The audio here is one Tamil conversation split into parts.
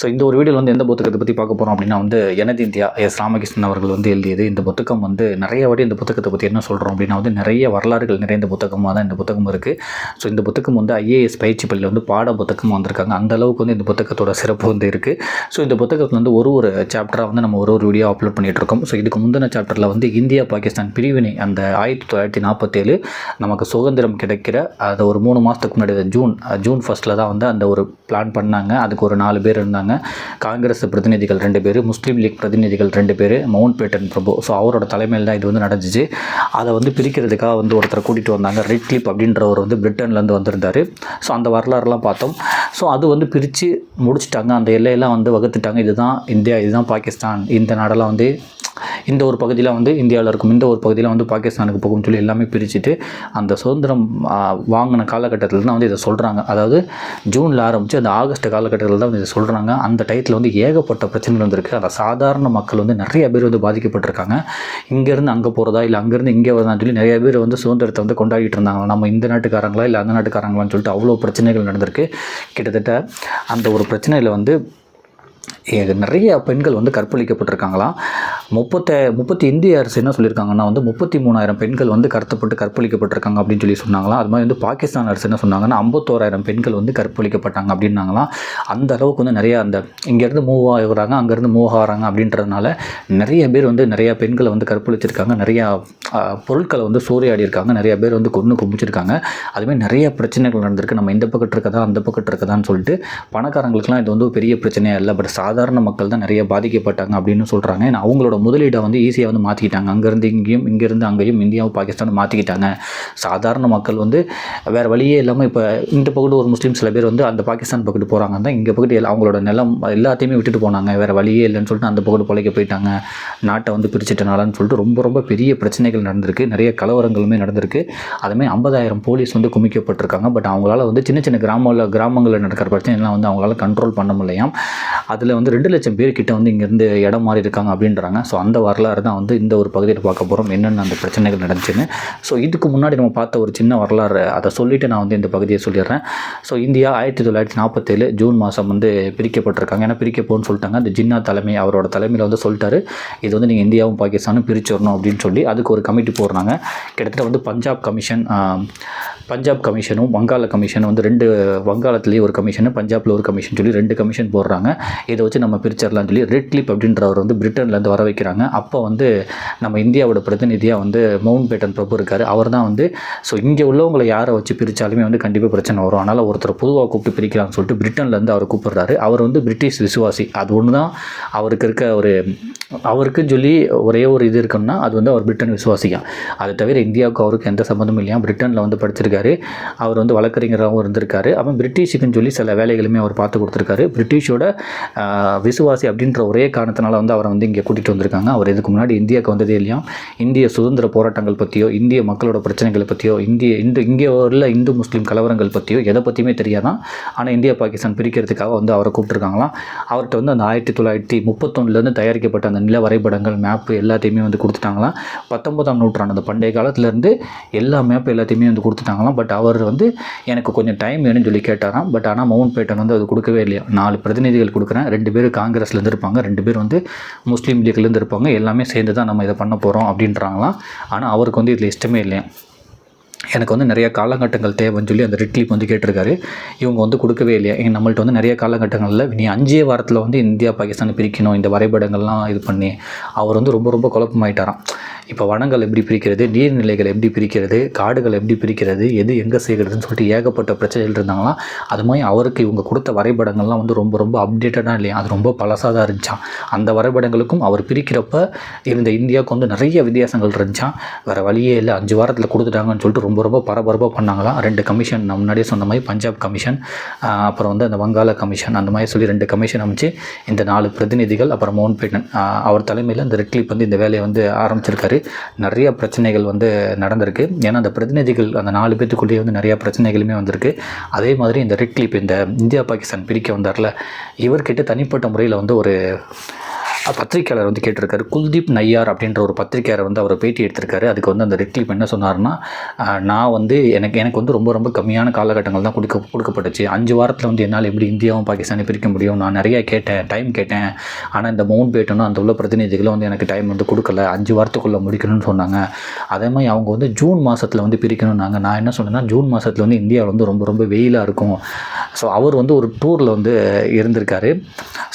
ஸோ இந்த ஒரு வீடியோவில் வந்து எந்த புத்தகத்தை பற்றி பார்க்க போகிறோம் அப்படின்னா வந்து எனது இந்தியா எஸ் ராமகிருஷ்ணன் அவர்கள் வந்து எழுதியது. இந்த புத்தகம் வந்து நிறைய வாட்டி இந்த புத்தகத்தை பற்றி என்ன சொல்கிறோம் அப்படின்னா வந்து நிறைய வரலாறுகள் நிறைந்த புத்தகமாக தான் இந்த புத்தகம் இருக்குது ஸோ இந்த புத்தகம் வந்து ஐஏஎஸ் பயிற்சி பள்ளியில் வந்து பாட புத்தகமாக வந்திருக்காங்க. அந்த அளவுக்கு வந்து இந்த புத்தகத்தோட சிறப்பு வந்து இருக்குது ஸோ இந்த புத்தகத்தில் வந்து ஒரு ஒரு சாப்டராக வந்து நம்ம ஒரு ஒரு வீடியோ அப்லோட் பண்ணிகிட்டு இருக்கோம். ஸோ இதுக்கு முந்தின சாப்டரில் வந்து இந்தியா பாகிஸ்தான் பிரிவினை அந்த ஆயிரத்தி தொள்ளாயிரத்தி நாற்பத்தேழு நமக்கு சுதந்திரம் கிடைக்கிற அது ஒரு மூணு மாதத்துக்கு முன்னாடி ஜூன் ஜூன் ஃபஸ்ட்டில் தான் வந்து அந்த ஒரு பிளான் பண்ணாங்க. அதுக்கு ஒரு நாலு பேர் இருந்தாங்க. காங்கிரஸ் பிரதிநிதிகள் ரெண்டு பேர் முஸ்லீம் லீக் பிரதிநிதிகள் ரெண்டு பேர் மவுண்ட் பேட்டன் பிரபு. ஸோ அவரோட தலைமையில் தான் இது வந்து நடந்துச்சு. அதை வந்து பிரிக்கிறதுக்காக வந்து ஒருத்தரை கூட்டிகிட்டு வந்தாங்க. ரெட் கிளிப் அப்படின்றவர் வந்து பிரிட்டன்லேருந்து வந்திருந்தார். ஸோ அந்த வரலாறுலாம் பார்த்தோம். ஸோ அது வந்து பிரித்து முடிச்சிட்டாங்க. அந்த எல்லையெல்லாம் வந்து வகுத்துட்டாங்க. இதுதான் இந்தியா இதுதான் பாகிஸ்தான். இந்த நாடெல்லாம் வந்து இந்த ஒரு பகுதியில் வந்து இந்தியாவில் இருக்கும். இந்த ஒரு பகுதியில் வந்து பாகிஸ்தானுக்கு போகும்னு சொல்லி எல்லாமே பிரிச்சுட்டு அந்த சுதந்திரம் வாங்கின காலகட்டத்தில் தான் வந்து இதை சொல்கிறாங்க அதாவது ஜூனில் ஆரம்பித்து அந்த ஆகஸ்ட் காலகட்டத்தில் தான் வந்து இதை சொல்கிறாங்க அந்த டயத்தில் வந்து ஏகப்பட்ட பிரச்சனைகள் வந்திருக்கு. அந்த சாதாரண மக்கள் வந்து நிறைய பேர் வந்து பாதிக்கப்பட்டிருக்காங்க. இங்கேருந்து அங்கே போகிறதா இல்லை அங்கேருந்து இங்கே வரதான்னு சொல்லி நிறைய பேர் வந்து சுதந்திரத்தை வந்து கொண்டாடிட்டு இருந்தாங்க நம்ம இந்த நாட்டுக்காரங்களா இல்லை அந்த நாட்டுக்காரங்களான்னு சொல்லிட்டு அவ்வளோ பிரச்சனைகள் நடந்திருக்கு. கிட்டத்தட்ட அந்த ஒரு பிரச்சனையில் வந்து நிறைய பெண்கள் வந்து கற்பழிக்கப்பட்டிருக்காங்களாம் முப்பத்த முப்பத்தி இந்திய அரசு என்ன சொல்லியிருக்காங்கன்னா வந்து முப்பத்தி மூணாயிரம் பெண்கள் வந்து கடத்தப்பட்டு கற்பழிக்கப்பட்டிருக்காங்க அப்படின்னு சொல்லி சொன்னாங்களாம் அது மாதிரி வந்து பாகிஸ்தான் அரசு என்ன சொன்னாங்கன்னா ஐம்பத்தோராயிரம் பெண்கள் வந்து கற்பழிக்கப்பட்டாங்க அப்படின்னாங்களாம் அந்த அளவுக்கு வந்து நிறையா அந்த இங்கேருந்து மூவ் ஆகுறாங்க அங்கேருந்து மூவ் ஆகிறாங்க அப்படின்றதுனால நிறைய பேர் வந்து நிறையா பெண்களை வந்து கற்பழிச்சிருக்காங்க. நிறையா பொருட்களை வந்து சூறையாடி இருக்காங்க நிறைய பேர் வந்து கொன்று குமிச்சிருக்காங்க அதுமாதிரி நிறைய பிரச்சனைகள் நடந்திருக்கு. நம்ம இந்த பக்கத்து இருக்கதா அந்த பக்கத்து இருக்கதான்னு சொல்லிட்டு பணக்காரங்களுக்குலாம் இது வந்து பெரிய பிரச்சனையாக இல்லை. பட் சாதாரண மக்கள் தான் நிறைய பாதிக்கப்பட்டாங்க அப்படின்னு சொல்கிறாங்க ஏன்னா அவங்களோட முதலீடை வந்து ஈஸியாக வந்து மாற்றிக்கிட்டாங்க அங்கேருந்து இங்கேயும் இங்கேருந்து அங்கேயும் இந்தியாவும் பாகிஸ்தானும் மாற்றிக்கிட்டாங்க சாதாரண மக்கள் வந்து வேறு வழியே இல்லாமல் இப்போ இந்த பக்கத்து ஒரு முஸ்லீம் சில பேர் வந்து அந்த பாகிஸ்தான் பக்கத்து போகிறாங்க தான் இங்கே பக்கத்து எல்லா- அவங்களோட நிலம் எல்லாத்தையுமே விட்டுட்டு போனாங்க. வேறு வழியே இல்லைன்னு சொல்லிட்டு அந்த பக்கத்து பிழைக்க போயிட்டாங்க. நாட்டை வந்து பிரிச்சிட்டனாலன்னு சொல்லிட்டு ரொம்ப ரொம்ப பெரிய பிரச்சனைகள் நடந்திருக்கு. நிறைய கலவரங்களுமே நடந்திருக்கு. அதுமாதிரி ஐம்பதாயிரம் போலீஸ் வந்து குமிக்கப்பட்டிருக்காங்க. பட் அவங்களால வந்து சின்ன சின்ன கிராமங்களில் கிராமங்களில் நடக்கிற பிரச்சனைலாம் வந்து அவங்களால கண்ட்ரோல் பண்ண முடியலையாம். அதில் வந்து ரெண்டு லட்சம் பேர் கிட்ட வந்து இங்கேருந்து இடம் மாறி இருக்காங்க அப்படின்றாங்க. ஸோ அந்த வரலாறு தான் வந்து இந்த ஒரு பகுதியில் பார்க்க போகிறோம் என்னென்ன அந்த பிரச்சனைகள் நடந்துச்சுன்னு. ஸோ இதுக்கு முன்னாடி நம்ம பார்த்த ஒரு சின்ன வரலாறு அதை சொல்லிவிட்டு நான் வந்து இந்த பகுதியை சொல்லிடுறேன். ஸோ இந்தியா ஆயிரத்தி தொள்ளாயிரத்தி நாற்பத்தேழு ஜூன் மாதம் வந்து பிரிக்கப்பட்டிருக்காங்க. ஏன்னா பிரிக்க போகணும்னு சொல்லிட்டாங்க. அந்த ஜின்னா தலைமை அவரோட தலைமையில் வந்து சொல்லிட்டாரு. இது வந்து நீங்கள் இந்தியாவும் பாகிஸ்தானும் பிரிச்சிடணும் அப்படின்னு சொல்லி அதுக்கு ஒரு கமிட்டி போடுறாங்க. கிட்டத்தட்ட வந்து பஞ்சாப் கமிஷன் பஞ்சாப் கமிஷனும் வங்காள கமிஷனும் வந்து ரெண்டு வங்காளத்துலேயே ஒரு கமிஷனு பஞ்சாபில் ஒரு கமிஷன் சொல்லி ரெண்டு கமிஷன் போடுறாங்க. இதை வச்சு நம்ம பிரிச்சிடலாம்னு சொல்லி ரெட் கிளிப் அப்படின்றவர் வந்து பிரிட்டன்லேருந்து வர வைக்கிறாங்க. அப்போ வந்து நம்ம இந்தியாவோட பிரதிநிதியாக வந்து மவுண்ட் பேட்டன் பிரபு இருக்கார். அவர் தான் வந்து ஸோ இங்கே உள்ளவங்களை யாரை வச்சு பிரித்தாலுமே வந்து கண்டிப்பாக பிரச்சனை வரும். அதனால் ஒருத்தர் பொதுவாக கூப்பிட்டு பிரிக்கலாம்னு சொல்லிட்டு பிரிட்டன்லேருந்து அவர் கூப்பிடுறாரு. அவர் வந்து பிரிட்டிஷ் விசுவாசி. அது ஒன்று தான் அவருக்கு இருக்க ஒரு அவருக்குன்னு சொல்லி ஒரே ஒரு இது இருக்குன்னா அது வந்து அவர் பிரிட்டன் விசுவாசிக்கான். அதை தவிர இந்தியாவுக்கு அவருக்கு எந்த சம்மந்தமும் இல்லையா? பிரிட்டனில் வந்து படிச்சிருக்காரு. அவர் வந்து வழக்கறிஞராகவும் இருந்திருக்காரு. அப்போ பிரிட்டிஷுக்குன்னு சொல்லி சில வேலைகளுமே அவர் பார்த்து கொடுத்துருக்காரு. பிரிட்டிஷோட விசுவாசி அப்படின்ற ஒரே காரணத்தினால வந்து அவரை வந்து இங்கே கூட்டிகிட்டு வந்திருக்காங்க. அவர் இதுக்கு முன்னாடி இந்தியாவுக்கு வந்ததே இல்லையா? இந்திய சுதந்திர போராட்டங்கள் பற்றியோ இந்திய மக்களோட பிரச்சனைகளை பற்றியோ இந்திய இந்த இங்கே உள்ள இந்து முஸ்லீம் கலவரங்கள் பற்றியோ எதை பற்றியுமே தெரியாதான் ஆனால் இந்தியா பாகிஸ்தான் பிரிக்கிறதுக்காக வந்து அவரை கூப்பிட்டுருக்காங்களாம் அவர்கிட்ட வந்து அந்த ஆயிரத்தி தொள்ளாயிரத்தி முப்பத்தொன்னுலேருந்து தயாரிக்கப்பட்ட அந்த நில வரைபடங்கள் மேப்பு எல்லாத்தையுமே வந்து கொடுத்துட்டாங்களாம் பத்தொன்பதாம் நூற்றாண்டு அந்த பண்டைய காலத்துலேருந்து எல்லா மேப் எல்லாத்தையுமே வந்து கொடுத்துட்டாங்களாம் பட் அவர் வந்து எனக்கு கொஞ்சம் டைம் வேணும்னு சொல்லி கேட்டாராம். பட் ஆனால் மவுண்ட் பேட்டன் வந்து அது கொடுக்கவே இல்லையா? நாலு பிரதிநிதிகள் கொடுக்குறேன். ரெண்டு பேர் காங்கிரஸ்லேருந்து இருப்பாங்க. ரெண்டு பேர் வந்து முஸ்லீம் லீக்லேருந்து இருப்பாங்க. எல்லாமே சேர்ந்து தான் நம்ம இதை பண்ண போகிறோம் அப்படின்றாங்களாம். ஆனால் அவருக்கு வந்து இதில் இஷ்டமே இல்லையா? எனக்கு வந்து நிறைய காலகட்டங்கள் தேவைன்னு சொல்லி அந்த ரெட்லிப் வந்து கேட்டிருக்காரு. இவங்க வந்து கொடுக்கவே இல்லையா? எங்க நம்மள்ட்ட வந்து நிறைய காலகட்டங்களில் நீ அஞ்சே வாரத்தில் வந்து இந்தியா பாகிஸ்தான் பிரிக்கணும். இந்த வரைபடங்கள்லாம் இது பண்ணி அவர் வந்து ரொம்ப ரொம்ப குழப்பமாயிட்டாராம். இப்போ வனங்கள் எப்படி பிரிக்கிறது நீர்நிலைகள் எப்படி பிரிக்கிறது காடுகள் எப்படி பிரிக்கிறது எது எங்கே செய்கிறதுன்னு சொல்லிட்டு ஏகப்பட்ட பிரச்சனைகள் இருந்தாங்களாம். அது மாதிரி அவருக்கு இவங்க கொடுத்த வரைபடங்கள்லாம் வந்து ரொம்ப ரொம்ப அப்டேட்டடாக இல்லையா? அது ரொம்ப பழசாக தான் இருந்துச்சான் அந்த வரைபடங்களுக்கும் அவர் பிரிக்கிறப்ப இருந்த இந்தியாவுக்கு வந்து நிறைய வித்தியாசங்கள் இருந்துச்சான் வேறு வழியே இல்லை. அஞ்சு வாரத்தில் கொடுத்துட்டாங்கன்னு சொல்லிட்டு ரொம்ப ரொம்ப பரபரப்பாக பண்ணாங்களாம். ரெண்டு கமிஷன் நான் முன்னாடியே சொன்ன மாதிரி பஞ்சாப் கமிஷன் அப்புறம் வந்து அந்த வங்காள கமிஷன் அந்த மாதிரி சொல்லி ரெண்டு கமிஷன் அமைச்சு இந்த நாலு பிரதிநிதிகள் அப்புறம் மோகன் பேட்டன் அவர் தலைமையில் இந்த ரெட் வந்து இந்த வேலையை வந்து ஆரம்பிச்சிருக்காரு. நிறைய பிரச்சனைகள் வந்து நடந்திருக்கு. ஏன்னா அந்த பிரதிநிதிகள் அந்த நாலு பேத்துக்குள்ளேயே வந்து நிறையா பிரச்சனைகளுமே வந்திருக்கு. அதே மாதிரி இந்த ரெட் கிளிப் இந்த இந்தியா பாகிஸ்தான் பிரிக்க வந்தார்ல இவர்கிட்ட தனிப்பட்ட முறையில் வந்து ஒரு பத்திரிக்கையாளர் வந்து கேட்டிருக்காரு. குல்தீப் நையார் அப்படின்ற ஒரு பத்திரிகையாளர் வந்து அவர் பேட்டி எடுத்திருக்காரு. அதுக்கு வந்து அந்த ரெட் என்ன சொன்னார்னா நான் வந்து எனக்கு எனக்கு வந்து ரொம்ப ரொம்ப கம்மியான காலகட்டங்கள் தான் கொடுக்க கொடுக்கப்பட்டுச்சு. அஞ்சு வாரத்தில் வந்து என்னால் எப்படி இந்தியாவும் பாகிஸ்தானையும் பிரிக்க முடியும்? நான் நிறையா கேட்டேன் டைம் கேட்டேன். ஆனால் இந்த மவுண்ட் பேட்டனும் அந்த உள்ள பிரதிநிதிகளும் வந்து எனக்கு டைம் வந்து கொடுக்கல. அஞ்சு வாரத்துக்குள்ளே முடிக்கணும்னு சொன்னாங்க. அதே மாதிரி அவங்க வந்து ஜூன் மாதத்தில் வந்து பிரிக்கணும்னாங்க. நான் என்ன சொன்னேன்னா ஜூன் மாதத்தில் வந்து இந்தியாவில் வந்து ரொம்ப ரொம்ப வெயிலாக இருக்கும். ஸோ அவர் வந்து ஒரு டூரில் வந்து இருந்திருக்காரு.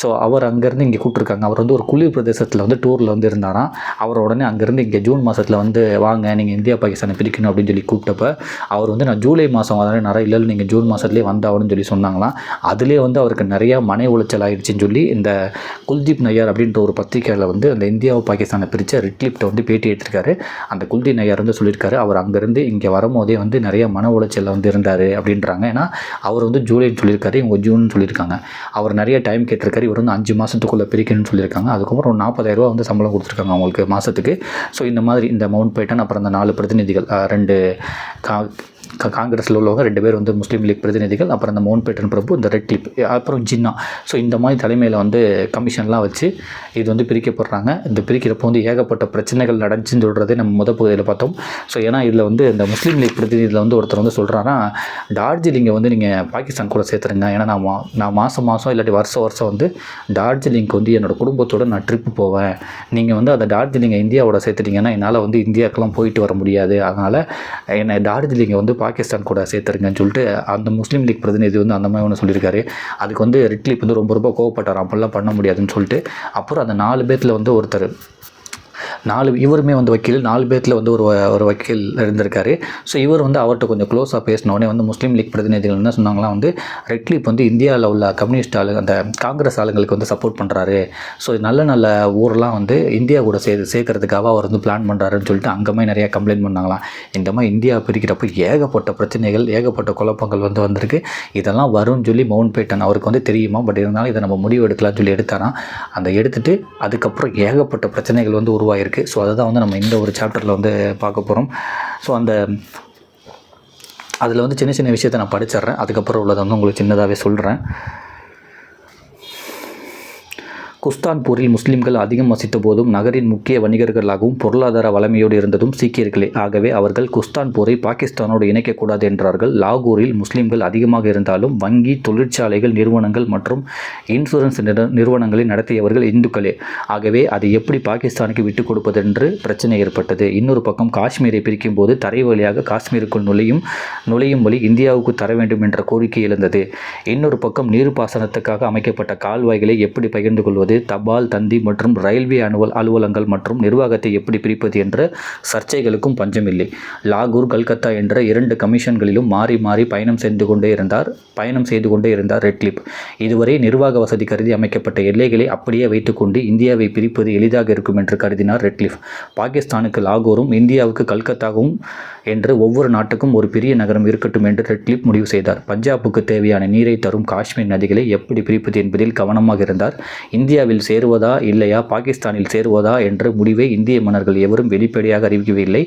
ஸோ அவர் அங்கேருந்து இங்கே கூப்பிட்ருக்காங்க அவர் வந்து ஒரு குளிர் பிரதேசத்தில் வந்து டூரில் வந்து இருந்தாராம். அவர் உடனே அங்கேருந்து இங்கே ஜூன் மாதத்தில் வந்து வாங்க நீங்கள் இந்தியா பாகிஸ்தானை பிரிக்கணும் அப்படின்னு சொல்லி கூப்பிட்டப்ப அவர் வந்து நான் ஜூலை மாதம் வரேன். நிறைய இல்லை நீங்கள் ஜூன் மாதத்துலேயே வந்தாகணும்னு சொல்லி சொன்னாங்களாம். அதுலேயே வந்து அவருக்கு நிறையா மன உளைச்சல் ஆயிடுச்சுன்னு சொல்லி இந்த குல்தீப் நய்யார் அப்படின்ற ஒரு பத்திரிகையில் வந்து அந்த இந்தியாவை பாகிஸ்தானை பிரித்த ரிட்லிப்ட்டை வந்து பேட்டி எடுத்திருக்காரு. அந்த குல்தீப் நய்யார் வந்து சொல்லியிருக்காரு அவர் அங்கேருந்து இங்கே வரும்போதே வந்து நிறைய மன உளைச்சலில் வந்து இருந்தார் அப்படின்றாங்க. ஏன்னா அவர் வந்து ஜூலைன்னு சொல்லியிருக்காரு இவங்க ஜூன் சொல்லியிருக்காங்க. அவர் நிறைய டைம் கேட்டிருக்காரு இவர் வந்து அஞ்சு மாதத்துக்குள்ளே பிரிக்கணும்னு சொல்லியிருக்காங்க. அதுக்கப்புறம் ஒரு நாற்பதாயிரரூவா வந்து சம்பளம் கொடுத்துருக்காங்க அவங்களுக்கு மாதத்துக்கு ஸோ இந்த மாதிரி இந்த மவுண்ட் பேட்டன் அப்புறம் அந்த நாலு பிரதிநிதிகள் ரெண்டு கா- காங்கிரஸில் உள்ளவங்க ரெண்டு பேர் வந்து முஸ்லீம் லீக் பிரதிநிதிகள் அப்புறம் அந்த மவுண்ட் பேட்டன் பிரபு இந்த ரெட் கிளிப் அப்புறம் ஜின்னா. ஸோ இந்த மாதிரி தலைமையில் வந்து கமிஷன்லாம் வச்சு இது வந்து பிரிக்கப்படுறாங்க. இந்த பிரிக்கிறப்போ வந்து ஏகப்பட்ட பிரச்சனைகள் நடந்துச்சுன்னு சொல்கிறதே நம்ம முத பகுதியில் பார்த்தோம். ஸோ ஏன்னா இதில் வந்து இந்த முஸ்லீம் லீக் பிரதிநிதியில் வந்து ஒருத்தர் வந்து சொல்கிறாரா டார்ஜிலிங்கை வந்து நீங்கள் பாகிஸ்தான் கூட சேர்த்துருங்க. ஏன்னா நான் மா- நான் மாதம் மாதம் இல்லாட்டி வருஷம் வருஷம் வந்து டார்ஜிலிங்க்கு வந்து என்னோட குடும்பத்தோட நான் ட்ரிப்பு போவேன். நீங்கள் வந்து அந்த டார்ஜிலிங்கை இந்தியாவோட சேர்த்துட்டிங்கன்னா என்னால் வந்து இந்தியாவுக்கெல்லாம் போயிட்டு வர முடியாது. அதனால் என்னை டார்ஜிலிங்கை வந்து பாகிஸ்தான் கூட சேர்த்துருங்கன்னு சொல்லிட்டு அந்த முஸ்லீம் லீக் பிரதிநிதி வந்து அந்த மாதிரி ஒன்று சொல்லியிருக்காரு. அதுக்கு வந்து ரிட்லீப் வந்து ரொம்ப ரொம்ப கோவப்பட்டார். அப்படிலாம் பண்ண முடியாதுன்னு சொல்லிட்டு. அப்புறம் அந்த நாலு பேர்த்தில் வந்து ஒருத்தர் நாலு இவருமே வந்து வக்கீல் நாலு பேர்த்தில் வந்து ஒரு ஒரு வக்கீல் இருந்திருக்காரு. ஸோ இவர் வந்து அவர்கிட்ட கொஞ்சம் க்ளோஸாக பேசினோடனே வந்து முஸ்லீம் லீக் பிரதிநிதிகள் என்ன சொன்னாங்களாம் வந்து ரெட்லீப் வந்து இந்தியாவில் உள்ள கம்யூனிஸ்ட் ஆளு அந்த காங்கிரஸ் ஆளுங்களுக்கு வந்து சப்போர்ட் பண்ணுறாரு ஸோ நல்ல நல்ல ஊரெலாம் வந்து இந்தியா கூட சே சேர்க்கறதுக்காக அவர் வந்து பிளான் பண்ணுறாருன்னு சொல்லிட்டு அங்கமே நிறையா கம்ப்ளைண்ட் பண்ணாங்களாம். இந்த மாதிரி இந்தியா பிரிக்கிறப்போ ஏகப்பட்ட பிரச்சனைகள் ஏகப்பட்ட குழப்பங்கள் வந்து வந்திருக்கு. இதெல்லாம் வரும்னு சொல்லி மவுண்ட் பேட்டன் அவருக்கு வந்து தெரியுமா? பட் இருந்தாலும் இதை நம்ம முடிவு எடுக்கலாம்னு சொல்லி எடுத்தாராம். அந்த எடுத்துட்டு அதுக்கப்புறம் ஏகப்பட்ட பிரச்சனைகள் வந்து உருவாயிருக்கு. இருக்குது ஸோ அதை தான் வந்து நம்ம இந்த ஒரு சாப்டரில் வந்து பார்க்க போகிறோம் ஸோ அந்த அதில் வந்து சின்ன சின்ன விஷயத்தை நான் படிச்சிடுறேன். அதுக்கப்புறம் உள்ளதை வந்து உங்களுக்கு சின்னதாகவே சொல்கிறேன் குஸ்தான்பூரில் முஸ்லிம்கள் அதிகம் வசித்த போதும் நகரின் முக்கிய வணிகர்களாகவும் பொருளாதார வளமையோடு இருந்ததும் சீக்கியர்களே. ஆகவே அவர்கள் குஸ்தான்பூரை பாகிஸ்தானோடு இணைக்கக்கூடாது என்றார்கள். லாகூரில் முஸ்லிம்கள் அதிகமாக இருந்தாலும் வங்கி தொழிற்சாலைகள் நிறுவனங்கள் மற்றும் இன்சூரன்ஸ் நிறுவனங்களை நடத்தியவர்கள் இந்துக்களே. ஆகவே அதை எப்படி பாகிஸ்தானுக்கு விட்டுக் கொடுப்பதென்று பிரச்சனை ஏற்பட்டது. இன்னொரு பக்கம் காஷ்மீரை பிரிக்கும் போது தரை வழியாக காஷ்மீருக்குள் நுழையும் நுழையும் வழி இந்தியாவுக்கு தர வேண்டும் என்ற கோரிக்கை எழுந்தது. இன்னொரு பக்கம் நீர்ப்பாசனத்துக்காக அமைக்கப்பட்ட கால்வாய்களை எப்படி பகிர்ந்து கொள்வது? தபால் தந்தி மற்றும் ரயில்வே அலுவல் அலுவலங்கள் மற்றும் நிர்வாகத்தை எப்படி பிரிப்பது என்ற சர்ச்சைகளுக்கும் பஞ்சமில்லை. லாகூர் கல்கத்தா என்ற இரண்டு கமிஷன்களிலும் மாறி மாறி பயணம் செய்து கொண்டே இருந்தார் பயணம் செய்து கொண்டே இருந்தார் ரெட்லிப். இதுவரை நிர்வாக வசதி கருதி அமைக்கப்பட்ட எல்லைகளை அப்படியே வைத்துக்கொண்டு இந்தியாவை பிரிப்பது எளிதாக இருக்கும் என்று கருதினார் ரெட்லிஃப் பாகிஸ்தானுக்கு லாகூரும் இந்தியாவுக்கு கல்கத்தாவும் என்று ஒவ்வொரு நாட்டுக்கும் ஒரு பெரிய நகரம் இருக்கட்டும் என்று ரெட்லிப் முடிவு செய்தார். பஞ்சாபுக்கு தேவையான நீரை தரும் காஷ்மீர் நதிகளை எப்படி பிரிப்பது என்பதில் கவனமாக இருந்தார். இந்தியாவில் சேருவதா இல்லையா? பாகிஸ்தானில் சேருவதா? என்ற முடிவை இந்திய மன்னர்கள் எவரும் வெளிப்படையாக அறிவிக்கவில்லை.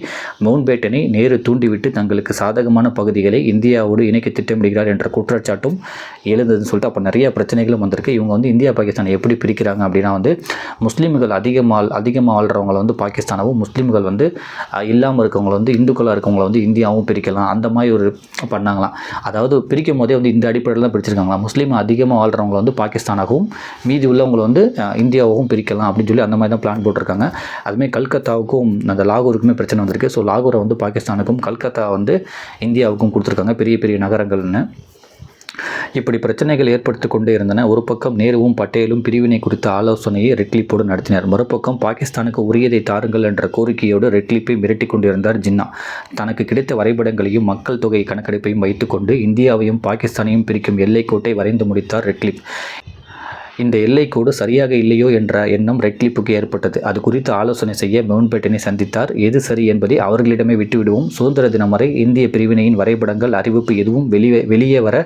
மவுண்ட்பேட்டனை நேரு தூண்டிவிட்டு தங்களுக்கு சாதகமான பகுதிகளை இந்தியாவோடு இணைக்க திட்டமிடுகிறார் என்ற குற்றச்சாட்டும் எழுந்ததுன்னு சொல்லிட்டு அப்போ நிறைய பிரச்சனைகளும் வந்திருக்கு. இவங்க வந்து இந்தியா பாகிஸ்தானை எப்படி பிரிக்கிறாங்க அப்படின்னா வந்து முஸ்லீம்கள் அதிகமாக அதிகமாக வாழ்கிறவங்களை வந்து பாகிஸ்தானாவும் முஸ்லீம்கள் வந்து இல்லாமல் இருக்கவங்கள வந்து இந்துக்களாக இருக்கவங்களை வந்து இந்தியாவும் பிரிக்கலாம். அந்த மாதிரி ஒரு பண்ணாங்களாம். அதாவது பிரிக்கும் போதே வந்து இந்த அடிப்படையில் தான் பிரிச்சிருக்காங்களாம். முஸ்லீம் அதிகமாக வாழ்கிறவங்களை வந்து பாகிஸ்தானாகவும் மீதி உள்ளவங்களை வந்து வந்து இந்தியாவுக்கும் பிரிக்கலாம் அப்படின்னு சொல்லி அந்த மாதிரி தான் பிளான் போட்டிருக்காங்க. அதுமாதிரி கல்கத்தாவுக்கும் அந்த லாகூருக்குமே பிரச்சனை வந்திருக்கு. ஸோ லாகூரை வந்து பாகிஸ்தானுக்கும் கல்கத்தா வந்து இந்தியாவுக்கும் கொடுத்துருக்காங்க பெரிய பெரிய நகரங்கள்னு. இப்படி பிரச்சனைகள் ஏற்படுத்தி கொண்டே இருந்தன. ஒரு பக்கம் நேருவும் பட்டேலும் பிரிவினை குறித்த ஆலோசனையை ரெட்லிப்போடு நடத்தினர். மறுபக்கம் பாகிஸ்தானுக்கு உரியதை தாருங்கள் என்ற கோரிக்கையோடு ரெட்லிப்பை மிரட்டி கொண்டிருந்தார் ஜின்னா. தனக்கு கிடைத்த வரைபடங்களையும் மக்கள் தொகை கணக்கெடுப்பையும் வைத்துக்கொண்டு இந்தியாவையும் பாகிஸ்தானையும் பிரிக்கும் எல்லைக்கோட்டை வரைந்து முடித்தார் ரெட்லிப் இந்த எல்லைக்கோடு சரியாக இல்லையோ என்ற எண்ணம் ரெட்லிப்புக்கு ஏற்பட்டது. அது குறித்து ஆலோசனை செய்ய மவுண்ட்பேட்டனை சந்தித்தார். எது சரி என்பதை அவர்களிடமே விட்டுவிடுவோம். சுதந்திர தினம் வரை இந்திய பிரிவினையின் வரைபடங்கள் அறிவிப்பு எதுவும் வெளியே வெளியே வர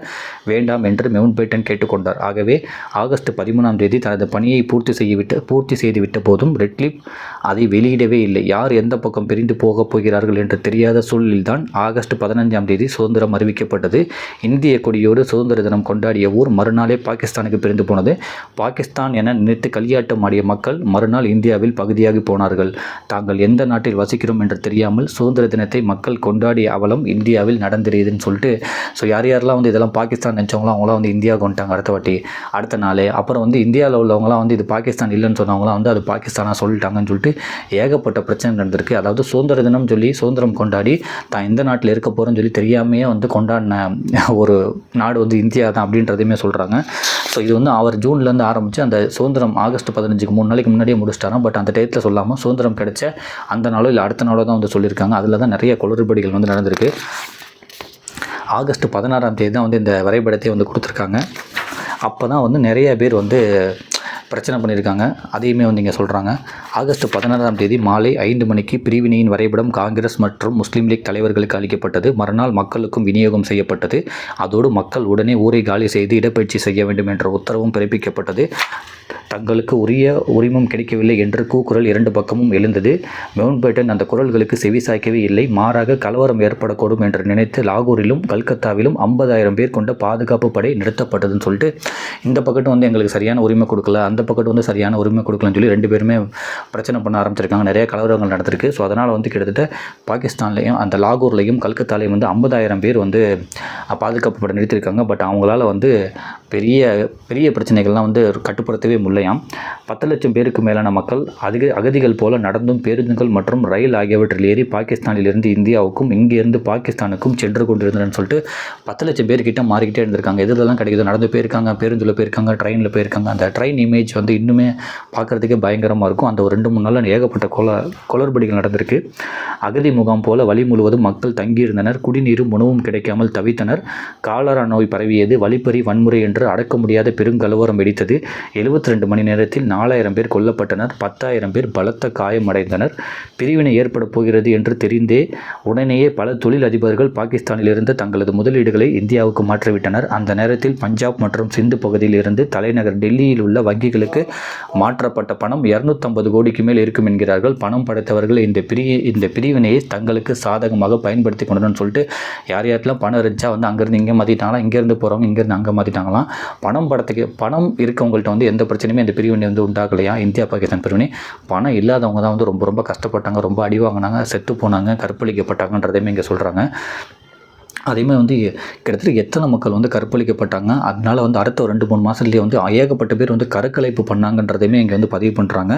வேண்டாம் என்று மவுண்ட்பேட்டன் கேட்டுக்கொண்டார். ஆகவே ஆகஸ்ட் பதிமூணாம் தேதி தனது பணியை பூர்த்தி செய்துவிட்டு பூர்த்தி செய்துவிட்ட போதும் ரெட்லிப் அதை வெளியிடவே இல்லை. யார் எந்த பக்கம் பிரிந்து போகப் போகிறார்கள் என்று தெரியாத சூழலில்தான் ஆகஸ்ட் பதினஞ்சாம் தேதி சுதந்திரம் அறிவிக்கப்பட்டது. இந்திய கொடியோடு சுதந்திர தினம் கொண்டாடிய ஊர் மறுநாளே பாகிஸ்தானுக்கு பிரிந்து போனது. பாகிஸ்தான் என நினைத்து களியாட்டம் ஆடிய மக்கள் மறுநாள் இந்தியாவில் பகுதியாகி போனார்கள். தாங்கள் எந்த நாட்டில் வசிக்கிறோம் என்று தெரியாமல் சுதந்திர தினத்தை மக்கள் கொண்டாடிய அவலம் இந்தியாவில் நடந்திருக்குதுன்னு சொல்லிட்டு ஸோ யார் யாரெல்லாம் வந்து இதெல்லாம் பாகிஸ்தான் நினச்சவங்களோ அவங்களாம் வந்து இந்தியாவுக்கு வந்துட்டாங்க அடுத்த வாட்டி. அடுத்த நாள் அப்புறம் வந்து இந்தியாவில் உள்ளவங்களாம் வந்து இது பாகிஸ்தான் இல்லைன்னு சொன்னவங்களாம் வந்து அது பாகிஸ்தானாக சொல்லிட்டாங்கன்னு சொல்லிட்டு ஏகப்பட்ட பிரச்சனை நடந்திருக்கு. அதாவது சுதந்திர தினம் சொல்லி சுதந்திரம் கொண்டாடி தான் எந்த நாட்டில் இருக்க போகிறோன்னு சொல்லி தெரியாமையே வந்து கொண்டாடின ஒரு நாடு வந்து இந்தியா தான் அப்படின்றதையுமே சொல்கிறாங்க ஸோ இது வந்து அவர் ஜூன்லேருந்து ஆரம்பித்து அந்த சுதந்திரம் ஆகஸ்ட் பதினஞ்சுக்கு மூணு நாளைக்கு முன்னாடியே முடிச்சிட்டாராம். பட் அந்த டயத்தில் சொல்லாமல் சுதந்திரம் கிடைச்ச அந்த நாளோ இல்லை அடுத்த நாளோ தான் வந்து சொல்லியிருக்காங்க. அதில் தான் நிறைய குளறுபடிகள் வந்து நடந்திருக்கு. ஆகஸ்ட் பதினாறாம் தேதி தான் வந்து இந்த வரைபடத்தை வந்து கொடுத்துருக்காங்க. அப்போ தான் வந்து நிறைய பேர் வந்து பிரச்சனை பண்ணியிருக்காங்க. அதையுமே வந்து இங்கே சொல்கிறாங்க ஆகஸ்ட் பதினாறாம் தேதி மாலை ஐந்து மணிக்கு பிரிவினையின் வரைபடம் காங்கிரஸ் மற்றும் முஸ்லீம் லீக் தலைவர்களுக்கு அளிக்கப்பட்டது. மறுநாள் மக்களுக்கும் விநியோகம் செய்யப்பட்டது. அதோடு மக்கள் உடனே ஊரை காலி செய்து இடப்பயிற்சி செய்ய வேண்டும் என்ற உத்தரவும் பிறப்பிக்கப்பட்டது. தங்களுக்கு உரிய உரிமம் கிடைக்கவில்லை என்று கூக்குரல் இரண்டு பக்கமும் எழுந்தது. மவுண்ட்பேட்டன் அந்த குரல்களுக்கு செவி சாய்க்கவே இல்லை. மாறாக கலவரம் ஏற்படக்கூடும் என்று நினைத்து லாகூரிலும் கல்கத்தாவிலும் ஐம்பதாயிரம் பேர் கொண்ட பாதுகாப்பு படை நிறுத்தப்பட்டதுன்னு சொல்லிட்டு இந்த பக்கத்து வந்து எங்களுக்கு சரியான உரிமை கொடுக்கல. அந்த பக்கத்து வந்து சரியான உரிமை கொடுக்கலன்னு சொல்லி ரெண்டு பேருமே பிரச்சனை பண்ண ஆரம்பிச்சிருக்காங்க. நிறைய கலவரங்கள் நடந்திருக்கு. ஸோ அதனால் வந்து கிட்டத்தட்ட பாகிஸ்தான்லேயும் அந்த லாகூர்லேயும் கல்கத்தாலையும் வந்து ஐம்பதாயிரம் பேர் வந்து பாதுகாப்பு நிறுத்தியிருக்காங்க. பட் அவங்களால வந்து பெரிய பெரிய பிரச்சனைகள்லாம் வந்து கட்டுப்படுத்தவே முடியலையாம். பத்து லட்சம் பேருக்கு மேலான மக்கள் அதிக அகதிகள் போல நடந்தும் பேருந்துகள் மற்றும் ரயில் ஆகியவற்றில் ஏறி பாகிஸ்தானிலிருந்து இந்தியாவுக்கும் இங்கேருந்து பாகிஸ்தானுக்கும் சென்று கொண்டிருந்தனன்னு சொல்லிட்டு பத்து லட்சம் பேர்கிட்ட மாறிக்கிட்டே இருந்திருக்காங்க. எதுலலாம் கிடைக்குது. நடந்து போயிருக்காங்க பேருந்தில் போயிருக்காங்க ட்ரெயினில் போயிருக்காங்க. அந்த ட்ரெயின் இமேஜ் வந்து இன்னுமே பார்க்குறதுக்கே பயங்கரமாக இருக்கும். அந்த ஒரு ரெண்டு மூணு நாளில் ஏகப்பட்ட கொல குளறுபடிகள் நடந்திருக்கு. அகதி முகாம் போல வழி முழுவதும் மக்கள் தங்கியிருந்தனர். குடிநீரும் உணவும் கிடைக்காமல் தவித்தனர். காலரா நோய் பரவியது. வழிப்பறி வன்முறை என்று அடக்க முடியாத பெருங்கலவரம் வெடித்தது. எழுபத்தி ரெண்டு மணி நேரத்தில் நாலாயிரம் பேர் கொல்லப்பட்டனர். பத்தாயிரம் பேர் பலத்த காயமடைந்தனர். பிரிவினை ஏற்பட போகிறது என்று தெரிந்தே உடனேயே பல தொழில் அதிபர்கள் பாகிஸ்தானிலிருந்து தங்களது முதலீடுகளை இந்தியாவுக்கு மாற்றிவிட்டனர். அந்த நேரத்தில் பஞ்சாப் மற்றும் சிந்து பகுதியில் இருந்து தலைநகர் டெல்லியில் உள்ள வங்கிகளுக்கு மாற்றப்பட்ட பணம் இரநூத்தம்பது கோடிக்கு மேல் இருக்கும் என்கிறார்கள். பணம் படைத்தவர்கள் இந்த பிரி இந்த பிரிவினையை தங்களுக்கு சாதகமாக பயன்படுத்தி கொண்டனர் சொல்லிட்டு யார் யாருக்கெல்லாம் பணம் இருந்துச்சா வந்து அங்கேருந்து இங்கே மாற்றிட்டாங்களா இங்கேருந்து போகிறவங்க இங்கேருந்து அங்கே மாற்றிட்டாங்களாம் பணம் படத்துக்கு பணம் இருக்கவங்கள்ட்ட வந்து எந்த பிரச்சனையுமே இந்த பிரிவினை வந்து உண்டாகலையா? இந்தியா பாகிஸ்தான் பிரிவினை. பணம் இல்லாதவங்க தான் வந்து ரொம்ப ரொம்ப கஷ்டப்பட்டாங்க ரொம்ப அடி வாங்கினாங்க செத்து போனாங்க கற்பழிக்கப்பட்டாங்கன்றதையுமே இங்கே சொல்கிறாங்க அதேமாதிரி வந்து கிட்டத்தட்ட எத்தனை மக்கள் வந்து கற்பழிக்கப்பட்டாங்க? அதனால வந்து அடுத்த ஒரு ரெண்டு மூணு மாதத்துலேயே வந்து ஏகப்பட்ட பேர் வந்து கருக்கலைப்பு பண்ணாங்கன்றதையுமே இங்கே வந்து பதிவு பண்ணுறாங்க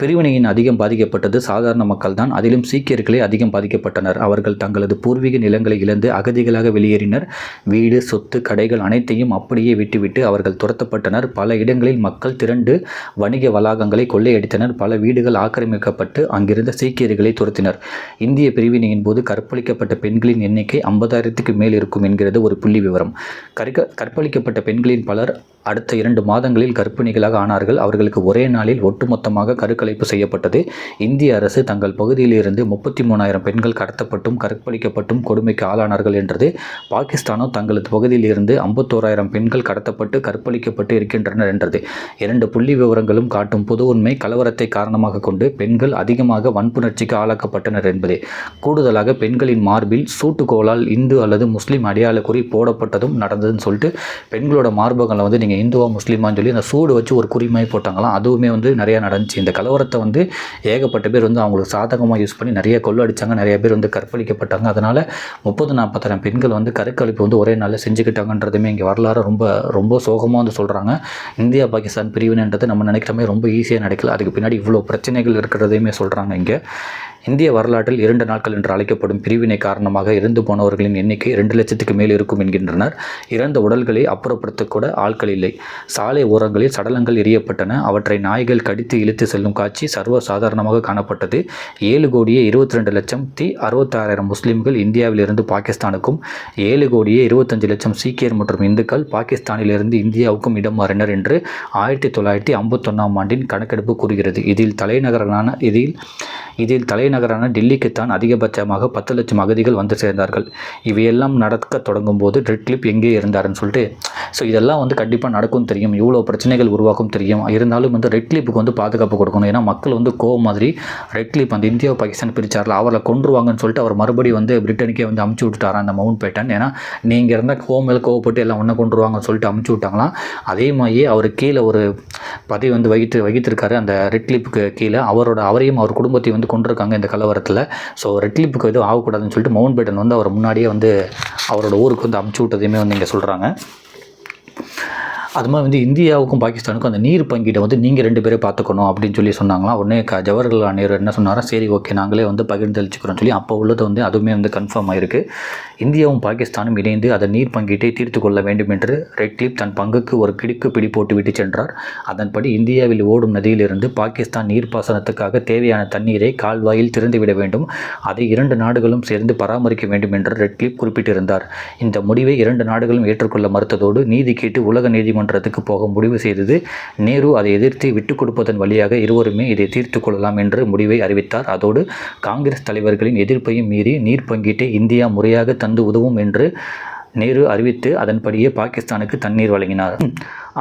பிரிவினையின் அதிகம் பாதிக்கப்பட்டது சாதாரண மக்கள் தான் அதிலும் சீக்கியர்களே அதிகம் பாதிக்கப்பட்டனர். அவர்கள் தங்களது பூர்வீக நிலங்களை இழந்து அகதிகளாக வெளியேறினர். வீடு சொத்து கடைகள் அனைத்தையும் அப்படியே விட்டுவிட்டு அவர்கள் துரத்தப்பட்டனர். பல இடங்களில் மக்கள் திரண்டு வணிக வளாகங்களை கொள்ளையடித்தனர். பல வீடுகள் ஆக்கிரமிக்கப்பட்டு அங்கிருந்த சீக்கியர்களை துரத்தினர். இந்திய பிரிவினையின் போது கற்பழிக்கப்பட்ட பெண்களின் எண்ணிக்கை ஐம்பதாயிரத்துக்கு மேல் இருக்கும் என்கிறது ஒரு புள்ளி விவரம். கற்க கற்பழிக்கப்பட்ட பெண்களின் பலர் அடுத்த இரண்டு மாதங்களில் கர்ப்பிணிகளாக ஆனார்கள். அவர்களுக்கு ஒரே நாளில் ஒட்டுமொத்தமாக கருக்கலைப்பு செய்யப்பட்டது. இந்திய அரசு தங்கள் பகுதியிலிருந்து முப்பத்தி மூணாயிரம் பெண்கள் கடத்தப்பட்டும் கற்பழிக்கப்பட்டும் கொடுமைக்கு ஆளானார்கள் என்றது. பாகிஸ்தானோ தங்களது பகுதியிலிருந்து ஐம்பத்தோராயிரம் பெண்கள் கடத்தப்பட்டு கற்பழிக்கப்பட்டு இருக்கின்றனர் என்றது. இரண்டு புள்ளி விவரங்களும் காட்டும் பொது உண்மை கலவரத்தை காரணமாக கொண்டு பெண்கள் அதிகமாக வன்புணர்ச்சிக்கு ஆளாக்கப்பட்டனர் என்பதே. கூடுதலாக பெண்களின் மார்பில் சூட்டுக்கோளால் இந்து அல்லது முஸ்லீம் அடையாள குறி போடப்பட்டதும் நடந்ததுன்னு சொல்லிட்டு பெண்களோட மார்பகங்களை வந்து நீங்கள் இந்துவா முஸ்லீமான்னு சொல்லி அந்த சூடு வச்சு ஒரு குறிமாய் போட்டாங்களாம். அதுவுமே வந்து நிறையா நடந்துச்சு. இந்த கலவரத்தை வந்து ஏகப்பட்ட பேர் வந்து அவங்களுக்கு சாதகமாக யூஸ் பண்ணி நிறைய கொள்ளடிச்சாங்க. நிறைய பேர் வந்து கற்பழிக்கப்பட்டாங்க. அதனால் முப்பது நாற்பத்தாயிரம் பெண்கள் வந்து கருக்கழிப்பு வந்து ஒரே நாளில் செஞ்சுக்கிட்டாங்கன்றதுமே இங்கே வரலாறு ரொம்ப ரொம்ப சோகமாக வந்து சொல்கிறாங்க இந்தியா பாகிஸ்தான் பிரிவினைன்றது நம்ம நினைக்கிற மாதிரி ரொம்ப ஈஸியாக நடக்கல. அதுக்கு பின்னாடி இவ்வளோ பிரச்சனைகள் இருக்கிறதையுமே சொல்கிறாங்க இங்கே. இந்திய வரலாற்றில் இரண்டு நாட்கள் என்று அழைக்கப்படும் பிரிவினை காரணமாக இறந்து போனவர்களின் எண்ணிக்கை இரண்டு லட்சத்துக்கு மேல் இருக்கும் என்கின்றனர். இறந்த உடல்களை அப்புறப்படுத்தக்கூட ஆட்கள் இல்லை. சாலை ஓரங்களில் சடலங்கள் எரியப்பட்டன அவற்றை நாய்கள் கடித்து இழுத்து செல்லும் காட்சி சர்வ சாதாரணமாக காணப்பட்டது. ஏழு கோடியே இருபத்தி ரெண்டு லட்சம் தி அறுபத்தாறாயிரம் முஸ்லீம்கள் இந்தியாவிலிருந்து பாகிஸ்தானுக்கும் ஏழு கோடியே இருபத்தஞ்சு லட்சம் சீக்கியர் மற்றும் இந்துக்கள் பாகிஸ்தானிலிருந்து இந்தியாவுக்கும் இடம் மாறினர் என்று ஆயிரத்தி தொள்ளாயிரத்தி ஐம்பத்தொன்னாம் ஆண்டின் கணக்கெடுப்பு கூறுகிறது. இதில் தலைநகரான இதில் இதில் தலைநகர் தலைநகரான டெல்லிக்குத்தான் அதிகபட்சமாக பத்து லட்சம் அகதிகள் வந்து சேர்ந்தார்கள். இவையெல்லாம் நடக்க தொடங்கும் போது ரெட் எங்கே இருந்தாருன்னு சொல்லிட்டு ஸோ இதெல்லாம் வந்து கண்டிப்பாக நடக்கும் தெரியும். இவ்வளோ பிரச்சனைகள் உருவாக்கும் தெரியும். இருந்தாலும் வந்து ரெட்லிப்புக்கு வந்து பாதுகாப்பு கொடுக்கணும். ஏன்னா மக்கள் வந்து கோவம் மாதிரி ரெட் அந்த இந்தியா பாகிஸ்தான் பிரிச்சார்ல அவரை கொன்றுவாங்கன்னு சொல்லிட்டு அவர் மறுபடியும் வந்து பிரிட்டனுக்கே வந்து அமுச்சு விட்டுட்டாரா அந்த மவுண்ட் பேட்டன். ஏன்னா நீங்கள் இருந்தால் கோவம் மேலே கோவப்பட்டு எல்லாம் ஒன்றை கொண்டுருவாங்கன்னு சொல்லிட்டு அமுச்சு விட்டாங்களாம். அதே மாதிரியே அவர் கீழே ஒரு பதவி வந்து வகித்து வகித்திருக்காரு அந்த ரெட்லிப்புக்கு கீழே. அவரோட அவரையும் அவர் குடும்பத்தையும் வந்து கொண்டிருக்காங்க இந்த கலவரத்தில். ஸோ ரெட்லிப்புக்கு எதுவும் ஆகக்கூடாதுன்னு சொல்லிட்டு மவுண்ட் பேட்டன் வந்து அவர் முன்னாடியே வந்து அவரோட ஊருக்கு வந்து அமுச்சு விட்டதையுமே வந்து இங்கே சொல்கிறாங்க அது மாதிரி வந்து இந்தியாவுக்கும் பாகிஸ்தானுக்கும் அந்த நீர் பங்கீட்டை வந்து நீங்கள் ரெண்டு பேரும் பார்த்துக்கணும் அப்படின்னு சொல்லி சொன்னாங்களாம். உடனே க ஜவஹர்லால் நேரு என்ன சொன்னாரா? சரி ஓகே நாங்களே வந்து பகிர்ந்தளிச்சுக்கிறோம் சொல்லி அப்போ உள்ளது வந்து அதுவுமே வந்து கன்ஃபார்ம் ஆயிருக்கு. இந்தியாவும் பாகிஸ்தானும் இணைந்து அதன் நீர் பங்கீட்டை தீர்த்து கொள்ள வேண்டும் என்று ரெட் தன் பங்குக்கு ஒரு கிடுக்கு பிடி போட்டு விட்டு சென்றார். அதன்படி இந்தியாவில் ஓடும் நதியிலிருந்து பாகிஸ்தான் நீர்ப்பாசனத்துக்காக தேவையான தண்ணீரை கால்வாயில் திறந்துவிட வேண்டும். அதை இரண்டு நாடுகளும் சேர்ந்து பராமரிக்க வேண்டும் என்று ரெட் குறிப்பிட்டிருந்தார். இந்த முடிவை இரண்டு நாடுகளும் ஏற்றுக்கொள்ள மறுத்ததோடு நீதி கேட்டு உலக நீதிமன்றத்துக்கு போக முடிவு செய்தது. நேரு அதை எதிர்த்து விட்டுக் கொடுப்பதன் வழியாக இருவருமே இதை தீர்த்து கொள்ளலாம் என்று முடிவை அறிவித்தார். அதோடு காங்கிரஸ் தலைவர்களின் எதிர்ப்பையும் மீறி நீர் பங்கீட்டை இந்தியா முறையாக தந்து உதவும் என்று நேரு அறிவித்து அதன்படியே பாகிஸ்தானுக்கு தண்ணீர் வழங்கினார்.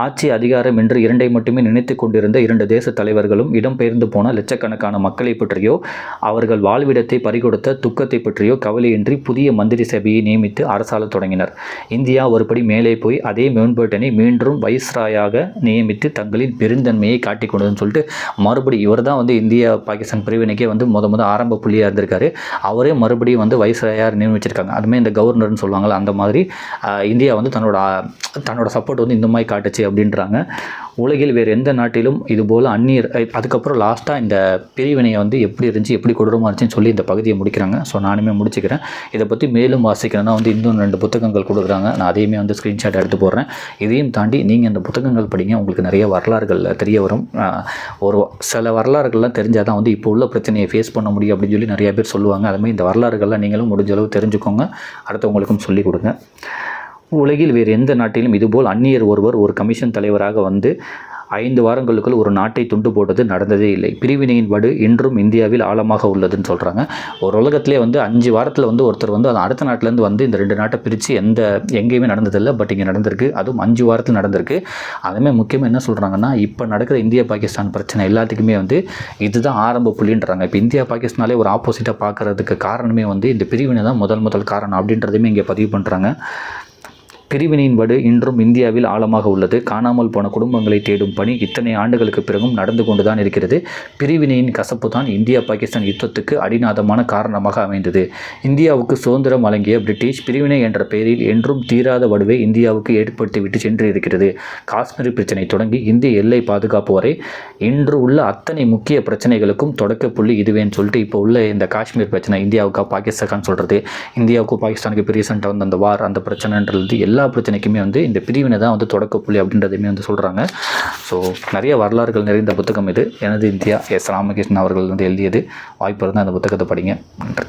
ஆட்சி அதிகாரம் என்று இரண்டை மட்டுமே நினைத்து கொண்டிருந்த இரண்டு தேச தலைவர்களும் இடம்பெயர்ந்து போன லட்சக்கணக்கான மக்களை பற்றியோ அவர்கள் வாழ்விடத்தை பறிகொடுத்த துக்கத்தை பற்றியோ கவலையின்றி புதிய மந்திரி சபையை நியமித்து அரசால தொடங்கினர். இந்தியா ஒருபடி மேலே போய் அதே மேம்பேட்டனை மீண்டும் வைஸ்ராயாக நியமித்து தங்களின் பெருந்தன்மையை காட்டிக் கொண்டதுன்னு சொல்லிட்டு மறுபடி இவர் தான் வந்து இந்தியா பாகிஸ்தான் பிரிவினைக்கே வந்து முத முத ஆரம்ப புள்ளியாக இருந்திருக்காரு. அவரே மறுபடியும் வந்து வைஸ்ராயாக நியமிச்சிருக்காங்க. அதுமாதிரி இந்த கவர்னர்னு சொல்லுவாங்கள்ல அந்த மாதிரி இந்தியா வந்து தன்னோட தன்னோட சப்போர்ட் வந்து இந்த மாதிரி காட்டுச்சு. அப்படின்றாங்க. உலகில் வேறு எந்த நாட்டிலும் இதுபோல் அந்நியர் அதுக்கப்புறம் லாஸ்ட்டாக இந்த பிரிவினையை வந்து எப்படி இருந்துச்சு எப்படி கொடூரமாக இருந்துச்சுன்னு சொல்லி இந்த பகுதியை முடிக்கிறாங்க. ஸோ நானுமே முடிச்சுக்கிறேன். இதை பற்றி மேலும் வாசிக்கணும்னா வந்து இன்னும் ரெண்டு புத்தகங்கள் கொடுக்குறாங்க. நான் அதையுமே வந்து ஸ்க்ரீன்ஷாட் எடுத்து போடுறேன். இதையும் தாண்டி நீங்கள் இந்த புத்தகங்கள் படிங்க. உங்களுக்கு நிறைய வரலாறுகள் தெரிய வரும். ஒரு சில வரலாறுகள்லாம் தெரிஞ்சால் தான் வந்து இப்போ உள்ள பிரச்சனையை ஃபேஸ் பண்ண முடியும் அப்படின்னு சொல்லி நிறைய பேர் சொல்லுவாங்க. அதுமாதிரி இந்த வரலாறுகள்லாம் நீங்களும் முடிஞ்ச அளவு தெரிஞ்சுக்கோங்க. அடுத்தவங்களுக்கும் சொல்லிக் கொடுங்க. உலகில் வேறு எந்த நாட்டிலும் இதுபோல் அந்நியர் ஒருவர் ஒரு கமிஷன் தலைவராக வந்து ஐந்து வாரங்களுக்குள் ஒரு நாட்டை துண்டு போட்டது நடந்ததே இல்லை. பிரிவினையின் வடு இன்றும் இந்தியாவில் ஆழமாக உள்ளதுன்னு சொல்கிறாங்க ஒரு உலகத்திலே வந்து அஞ்சு வாரத்தில் வந்து ஒருத்தர் வந்து அது அடுத்த நாட்டிலேருந்து வந்து இந்த ரெண்டு நாட்டை பிரித்து எந்த எங்கேயுமே நடந்ததில்லை. பட் இங்கே நடந்திருக்கு. அதுவும் அஞ்சு வாரத்தில் நடந்திருக்கு. அதுமே முக்கியமாக என்ன சொல்கிறாங்கன்னா இப்போ நடக்கிற இந்தியா பாகிஸ்தான் பிரச்சனை எல்லாத்துக்குமே வந்து இதுதான் ஆரம்ப புள்ளின்றாங்க. இப்போ இந்தியா பாகிஸ்தானாலே ஒரு ஆப்போசிட்டாக பார்க்கறதுக்கு காரணமே வந்து இந்த பிரிவினை தான் முதல் முதல் காரணம் அப்படின்றதையுமே இங்கே பதிவு பண்ணுறாங்க பிரிவினையின் வடு இன்றும் இந்தியாவில் ஆழமாக உள்ளது. காணாமல் போன குடும்பங்களை தேடும் பணி இத்தனை ஆண்டுகளுக்கு பிறகும் நடந்து கொண்டுதான் இருக்கிறது. பிரிவினையின் கசப்பு தான் இந்தியா பாகிஸ்தான் யுத்தத்துக்கு அடிநாதமான காரணமாக அமைந்தது. இந்தியாவுக்கு சுதந்திரம் வழங்கிய பிரிட்டிஷ் பிரிவினை என்ற பெயரில் என்றும் தீராத வடுவை இந்தியாவுக்கு ஏற்படுத்திவிட்டு சென்று இருக்கிறது. காஷ்மீர் பிரச்சனை தொடங்கி இந்திய எல்லை பாதுகாப்பு வரை இன்று உள்ள அத்தனை முக்கிய பிரச்சனைகளுக்கும் தொடக்க புள்ளி இதுவேன்னு சொல்லிட்டு இப்போ உள்ள இந்த காஷ்மீர் பிரச்சனை இந்தியாவுக்கா பாகிஸ்தான் சொல்கிறது இந்தியாவுக்கும் பாகிஸ்தானுக்கு இப்போ ரீசெண்டாக வந்து அந்த வார் அந்த பிரச்சனைன்றது எல்லா எல்லா பிரச்சனைக்குமே வந்து இந்த பிரிவினை தான் வந்து தொடக்க புள்ளி அப்படின்றதையுமே வந்து சொல்கிறாங்க ஸோ நிறைய வரலாறுகள் நிறைந்த புத்தகம் இது. எனது இந்தியா எஸ். ராமகிருஷ்ணன் அவர்கள் வந்து எழுதியது. வாய்ப்பு இருந்தால் அந்த புத்தகத்தை படிங்க. நன்றி.